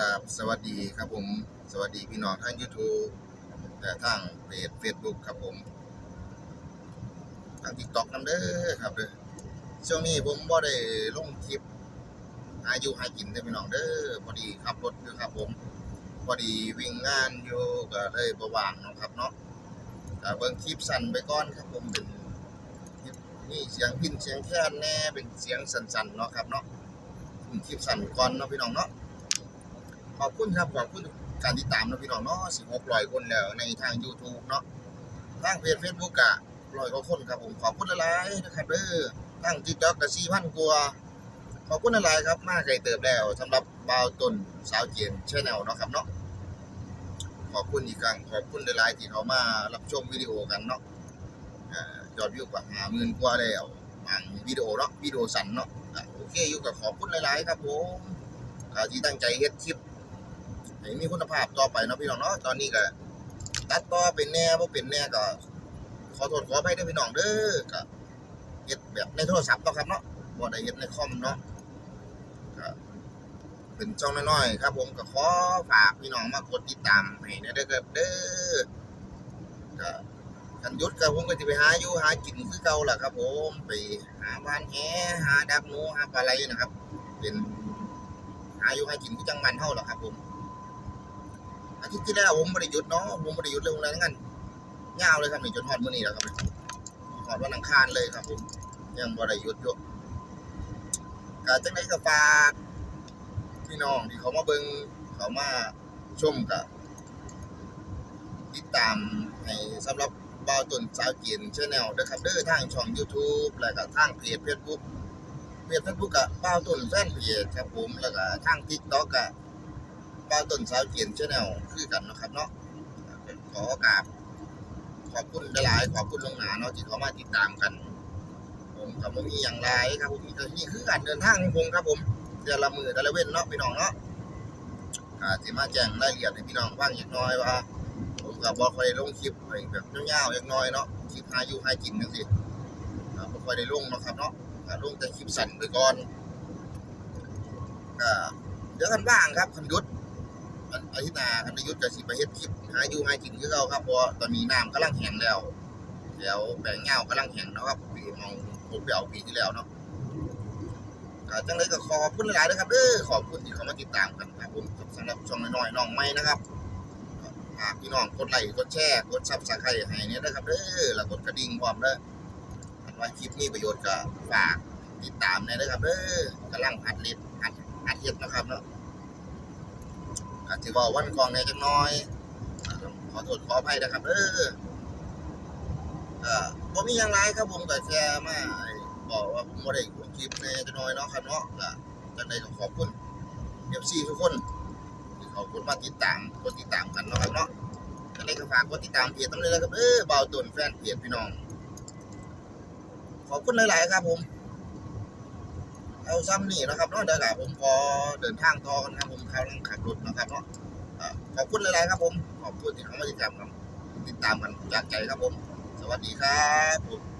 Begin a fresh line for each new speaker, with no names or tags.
กับสวัสดีครับผม สวัสดีพี่น้องทาง YouTube แต่ทางเพจ Facebook ครับผมทาง TikTok นำเด้อครับเด้อช่วงนี้ผมบ่ได้ลงคลิปหายู่หากินเด้อพี่น้องเด้อพอดีขับรถอยู่ครับผมพอดีวิ่งงานอยู่ก็เลยบ่ว่างเนาะครับเนาะก็เบิ่งคลิปสั้นไปก่อนครับผมเป็นคลิปนี่เสียงพินเสียงแค่นแน่เป็นเสียงสั้นๆเนาะครับเนาะคลิปสั้นก่อนเนาะพี่น้องเนาะ ขอบคุณครับขอบคุณการติดตามนะพี่น้องเนาะสิบหกร้อยคนแล้วในทาง YouTube เนาะทางเพจ Facebook กะร้อยกว่าคนครับผมขอบคุณหลายๆนะครับเด้อทาง TikTok ก็สี่พันกว่าขอบคุณหลายๆครับมาไกลเติบแล้วสำหรับบ่าวตนสาวเจียนชแนลเนาะครับเนาะขอบคุณอีกครั้งขอบคุณหลายๆที่เขามารับชมวิดีโอกันเนาะยอดวิวกว่าห้าหมื่นกว่าแล้วบางวิดีโอเนาะวิดีโอสั้นเนาะโอเคอยู่กับขอบคุณหลายๆครับผมที่ตั้งใจเฮ็ดคลิป ให้มีคุณภาพต่อไปเนาะพี่น้องเนาะตอนนี้ก็ตัดต่อเป็นแน่บ่เป็นแน่ก็ ขอโทษขออภัยด้วยพี่น้องเด้อก็เฮ็ดแบบในโทรศัพท์เนาะครับเนาะบ่ได้เฮ็ดในคอมเนาะก็เป็นช่องน้อยๆครับ ผมก็ขอฝากพี่น้องมากดติดตามให้น่เด้อครับเด้อก็คันยุดก็ผมก็สิไปหาอยู่หากินคือเก่าล่ะครับ ผมไปหาบ้านแหหาดักหนูหาปลาไหลนะครับ เป็นหาอยู่หากินคือจังมันเฮาล่ะครับผม อาทิตย์ที่แล้วผมบริยุทธ์เนาะผมบริยุทธ์เรื่องอะไรนั่นยาวเลยครับนี่จนฮอดมื้อนี้แล้วครับฮอดวันอังคารเลยครับผมยังบริยุทธ์อยู่กาจังไดก็ฝากพี่น้องที่เขามาเบิ่งเขามาชมกับติดตามให้สำหรับบ่าวต้นสาวจีนชแนลเด้อครับเด้อทางช่อง YouTube แล้วก็ทางเพจ Facebook เพจ Facebook ก็บ่าวต้นแฟนเพจครับผมแล้วก็ทาง TikTok ก็บ้าต้นสาวเกียนชาแนลคือกันนะครับเนาะขอโอกราบขอบคุณหลายขอบคุณลงหนาเนาะที่เขามาติดตามกัน ผมกับผมมีอย่างไรครับผมนี่คือการเดินทางของผมครับผมเดือนละมือแต่ละเว้นเนาะพี่น้องเนาะอาจจะมาแจ้งรายละเอียดให้พี่น้องฟังอีกน้อยว่าผมกับบอคอยได้ลงคลิปให้แบบยาวๆอย่างน้อยเนาะคลิปหาอยู่หากินจังซี่อ่าบ่ค่อยได้ลงนะครับเนาะลงแต่คลิปสั้นไปก่อนก็เดี๋ยวกันว่างครับคันยุดอัน อาทิตย์หน้าคันยุทธจะสิไปเฮ็ดคลิปหาอยู่หากินคือเก่าครับเพราะตอนนี้น้ำกำลังแห้งแล้วแล้วแปลงเงากำลังแห้งเนาะครับปีมองผมไปเอาปีที่แล้วเนาะจังเลยก็ขอบคุณหลายๆนะครับเด้อขอบคุณที่เขามาติดตามกันครับผมสำหรับช่องน้อยๆน้องใหม่นะครับฝากพี่น้องกดไลค์กดแชร์กดซับสไครต์ให้เนี่ยนะครับเด้อแล้วกดกระดิ่งพร้อมเด้อันว่าคลิปมีประโยชน์ก็ฝากติดตามเนี่ยนะครับเด้อกำลังอัดเล็ดอัดอัดเฮ็ดนะครับเนาะ อาจจะบอกวันกองในจังน้อย ขอโทษขออภัยนะครับเออผมมีอย่างไรครับผมก็แค่มาบอกว่าผมบ่ได้ลงคลิปในจังน้อยเนาะครับเนาะก็จังไดก็ขอบคุณเอฟซีทุกคนที่เขากดมาติดตามกดติดตามกันเนาะครับเนาะจังไดก็ฝากกดติดตามเพจตำเลยนะครับเออเบาตุนแฟนเพจพี่น้องขอบคุณหลาย ๆ ครับผม เอาซ้ำนี่นะครับเนาะเดี๋ยวผมขอเดินทางต่อกันครับผมเขากำลังขับรถนะครับเนาะขอบคุณหลายๆครับผมขอบคุณที่เข้ามาติดตามครับติดตามกันจากใจครับผม สวัสดีครับผม